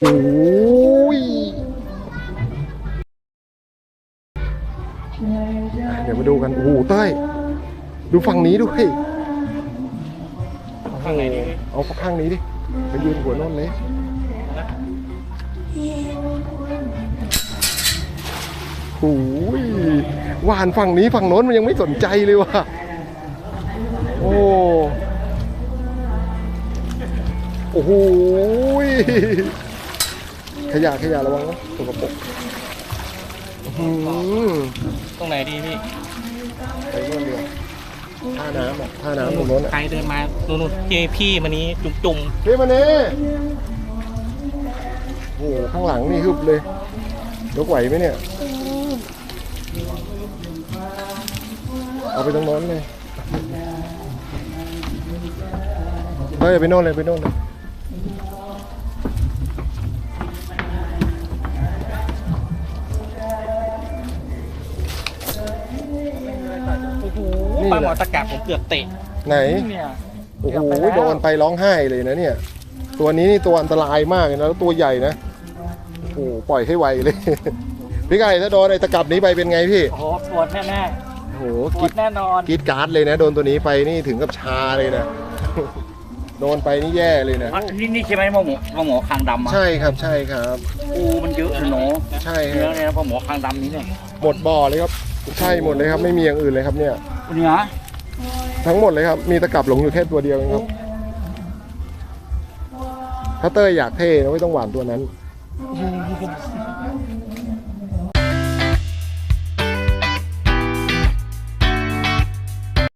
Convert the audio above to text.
โอ้ยเดี๋ยวมาดูกันโอ้โหเต้ยดูฝั่งนี้ด้วยข้างไหนดีเอาข้างนี้ดิไปยืนหัวโน่นเลยโอ้ยหวานฝั่งนี้ฝั่งโน้นมันยังไม่สนใจเลยว่ะโอ้โอ้โหย ขยะขยะระวังนะสกปรกอื้อหือตรงไหนดีพี่ไปโน่นเดียวท่าน้ำอะท่าน้ำตรงโน้นอะใครเดินมานู่นๆพี่พี่มันนี้จุ่มพี่มาเน่โอ้โหข้างหลังนี่ฮึบเลยยกไหวไหมเนี่ย เอาไปตรงโน้นเลยเฮ้ยไปโน่นเลยไปโน่นเลย อ้โหปลาหมอตะกะผมเกือบเตะไหน เนี่ย โอ้โหเกือบไปแล้ว โดนไปร้องไห้เลยนะเนี่ย ตัวนี้นี่ตัวอันตรายมากเลยนะแล้วตัวใหญ่นะโอ้โหปล่อยให้ไวเลย พี่ไก่ถ้าโดนไอ้ตะกรับนี้ไปเป็นไงพี่โอ้โหปวดแน่โอ้โหๆปกวรีดดแน่นอนกรีดการ์ดเลยนะ โดนตัวนี้ไปนี่ถึงกับชาเลยนะ โดนไปนี่แย่เลยนะอะนี่นี่ใช่ไหมพ่อหมอพ่อหมอคางดำอะใช่ครับใช่ครับปูมันเยอะเลยเนาะใช่คเนื้อรับเนี่ยนะพ่อหมอคางดำนี้เนี่ยหมดบ่อเลยครับ ใช่หมดเลยครับไม่มีอย่างอื่นเลยครับเนี่ย นี่นะทั้งหมดเลยครับ มีตะกรับหลงอยู่แค่ตัวเดียวเองครับ ถ้าเต้ยอยากเท่นะไม่ต้องหวานตัวนั้น